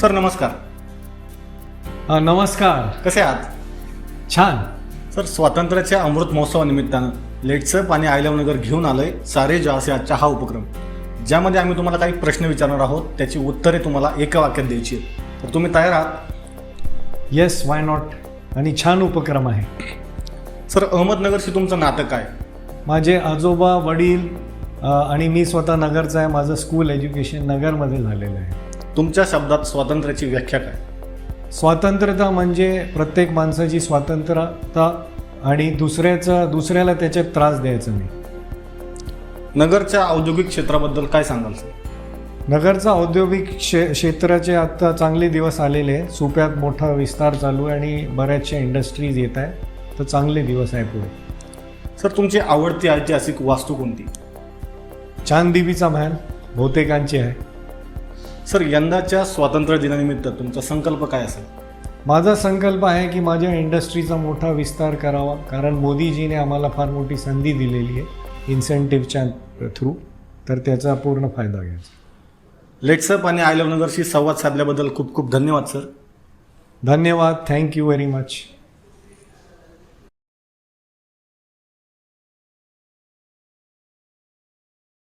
Sir नमस्कार. अ, नमस्कार. कसे आहात? छान. सर स्वातंत्र्याच्या अमृत महोत्सवानिमित्तानं लेट्सअप आणि आय लव्ह नगर घेऊन आलोय सारे जहासे आजचा हा उपक्रम ज्यामध्ये आम्ही तुम्हाला काही प्रश्न विचारणार आहोत त्याची उत्तरे तुम्हाला एका वाक्यात द्यायची आहेत. तर तुम्ही तयार आहात? येस वाय नॉट आणि छान उपक्रम आहे. सर अहमदनगरशी तुमचं नातं काय? माझे आजोबा वडील अ, आणि मी स्वतः नगरचा आहे. माझं स्कूल एज्युकेशन नगरमध्ये झालेलं आहे. तुमच्या शब्दात स्वातंत्र्याची व्याख्या काय? स्वातंत्र्यता म्हणजे प्रत्येक माणसाची स्वातंत्र्यता आणि दुसऱ्याचा दुसऱ्याला त्याच्यात त्रास द्यायचा नाही. नगरच्या औद्योगिक क्षेत्राबद्दल काय सांगाल सर? नगरचा औद्योगिक क्षे क्षेत्राचे आत्ता चांगले दिवस आलेले सुप्यात मोठा विस्तार चालू आहे आणि बऱ्याचशा इंडस्ट्रीज येत आहे तर चांगले दिवस आहे पुढे. सर तुमची आवडती ऐतिहासिक वास्तू कोणती? चांददेवीचा महल बहुतेकांची आहे. सर यंदाच्या स्वातंत्र्य दिनानिमित्त तुमचा संकल्प काय असेल? माझा संकल्प आहे की माझ्या इंडस्ट्रीचा मोठा विस्तार करावा कारण मोदीजीने आम्हाला फार मोठी संधी दिलेली आहे इन्सेंटिव्हच्या थ्रू तर त्याचा पूर्ण फायदा घ्यायचा. लेट्सअप आणि आय लव्ह नगरशी संवाद साधल्याबद्दल खूप खूप धन्यवाद सर. धन्यवाद थँक्यू व्हेरी मच.